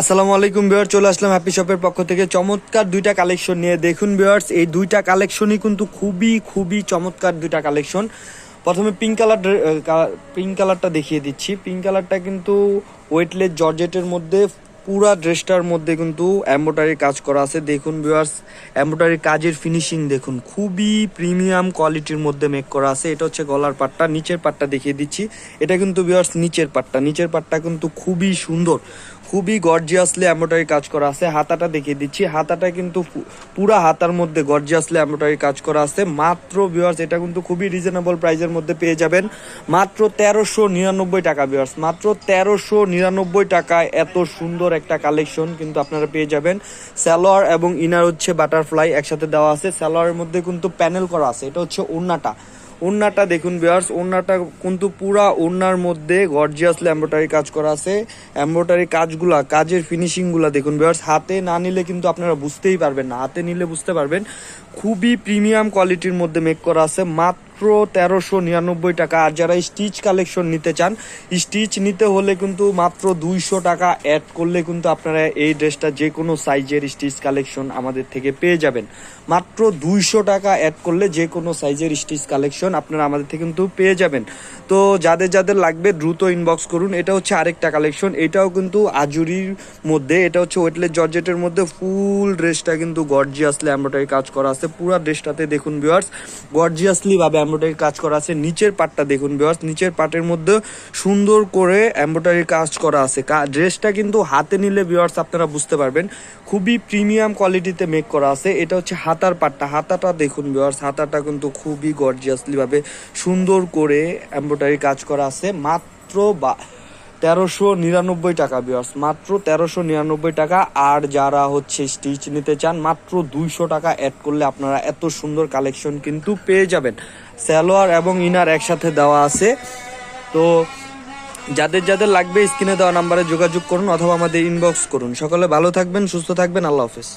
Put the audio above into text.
আসসালামু আলাইকুম বিয়ার চলে আসলাম হ্যাপি শপের পক্ষ থেকে। চমৎকার দুইটা কালেকশন নিয়ে দেখুন বিয়ার্স এই দুইটা কালেকশনই কিন্তু খুবই খুবই চমৎকার দুইটা কালেকশন প্রথমে পিঙ্ক কালার পিঙ্ক কালারটা দেখিয়ে দিচ্ছি। পিঙ্ক কালারটা কিন্তু ওয়েটলেস জর্জেটের মধ্যে, পুরা ড্রেসটার মধ্যে কিন্তু এম্বোটারি কাজ করা আছে। দেখুন ভিউয়ার্স এম্বোটারি কাজের ফিনিশিং দেখুন। খুবই প্রিমিয়াম কোয়ালিটির মধ্যে মেক করা আছে। এটা হচ্ছে গলার পাটটা, নিচের পাটটা দেখিয়ে দিচ্ছি। এটা কিন্তু ভিউয়ার্স, নিচের পাটটা। নিচের পাটটা কিন্তু খুবই সুন্দর। খুবই গর্জিয়াসলি এম্বোটারি কাজ করা আছে। হাতাটা দেখিয়ে দিচ্ছি। হাতাটা কিন্তু পুরা হাতার মধ্যে গর্জিয়াসলি এম্বোটারি কাজ করা আছে। মাত্র ভিউয়ার্স এটা কিন্তু খুবই রিজনেবল প্রাইসের মধ্যে পেয়ে যাবেন। মাত্র তেরোশো নিরানব্বই টাকা ভিউয়ার্স মাত্র তেরোশো নিরানব্বই টাকায় এত সুন্দর একটা কালেকশন কিন্তু আপনারা পেয়ে যাবেন। স্যালোয়ার এবং ইনার হচ্ছে বাটারফ্লাই একসাথে দেওয়া আছে। স্যালোয়ারের মধ্যে কিন্তু প্যানেল করা আছে। এটা হচ্ছে ওন্নাটা ওন্নাটা দেখুন বিয়ার্স ওড়নাটা কিন্তু পুরা ওড়নার মধ্যে গর্জিয়াসলি এম্ব্রয়ডারি কাজ করা আছে। এম্ব্রয়ডারি কাজগুলা, কাজের ফিনিশিংগুলা দেখুন বিয়ার্স হাতে না নিলে কিন্তু আপনারা বুঝতেই পারবেন না, হাতে নিলে বুঝতে পারবেন। খুবই প্রিমিয়াম কোয়ালিটির মধ্যে মেক করা আছে, মাত্র তেরোশো নিরানব্বই টাকা। আর যারা স্টিচ কালেকশন নিতে চান স্টিচ নিতে হলে কিন্তু মাত্র দুইশো টাকা অ্যাড করলে কিন্তু আপনারা এই ড্রেসটা যে কোনো সাইজের স্টিচ কালেকশন আমাদের থেকে পেয়ে যাবেন। মাত্র দুইশো টাকা অ্যাড করলে যে কোনো সাইজের স্টিচ কালেকশন আপনারা আমাদের থেকে কিন্তু পেয়ে যাবেন। তো যাদের যাদের লাগবে দ্রুত ইনবক্স করুন। এটা হচ্ছে আরেকটা কালেকশন এটাও কিন্তু আজুরির মধ্যে, এটা হচ্ছে ওয়েটলেস জর্জেটের মধ্যে ফুল ড্রেসটা কিন্তু গর্জিয়াসলি এমব্রয়ডারি কাজ করা আছে। পুরো ড্রেসটাতে দেখুন ভিউয়ার্স গর্জিয়াসলি ভাবে এমব্রয়ডারি কাজ করা আছে, নিচের পাটটা দেখুন ভিউয়ার্স নিচের পাটের মধ্যে সুন্দর করে এমব্রয়ডারি কাজ করা আছে। ড্রেসটা কিন্তু হাতে নিলে ভিউয়ার্স আপনারা বুঝতে পারবেন, খুবই প্রিমিয়াম কোয়ালিটিতে মেক করা আছে। এটা হচ্ছে হাতার পাটটা। হাতাটা দেখুন ভিউয়ার্স হাতাটা কিন্তু খুবই গর্জিয়াসলি ভাবে সুন্দর করে এমব্রয়ডারি কাজ করা আছে। মাত্র বা তেরোশো নিরানব্বই টাকা বিয়ার্স মাত্র তেরোশো নিরানব্বই টাকা। আর যারা হচ্ছে স্টিচ নিতে চান, মাত্র দুইশো টাকা অ্যাড করলে আপনারা এত সুন্দর কালেকশন কিন্তু পেয়ে যাবেন। স্যালোয়ার এবং ইনার একসাথে দেওয়া আছে। তো যাদের যাদের লাগবে স্ক্রিনে দেওয়া নাম্বারে যোগাযোগ করুন অথবা আমাদের ইনবক্স করুন। সকলে ভালো থাকবেন, সুস্থ থাকবেন। আল্লাহ হাফেজ।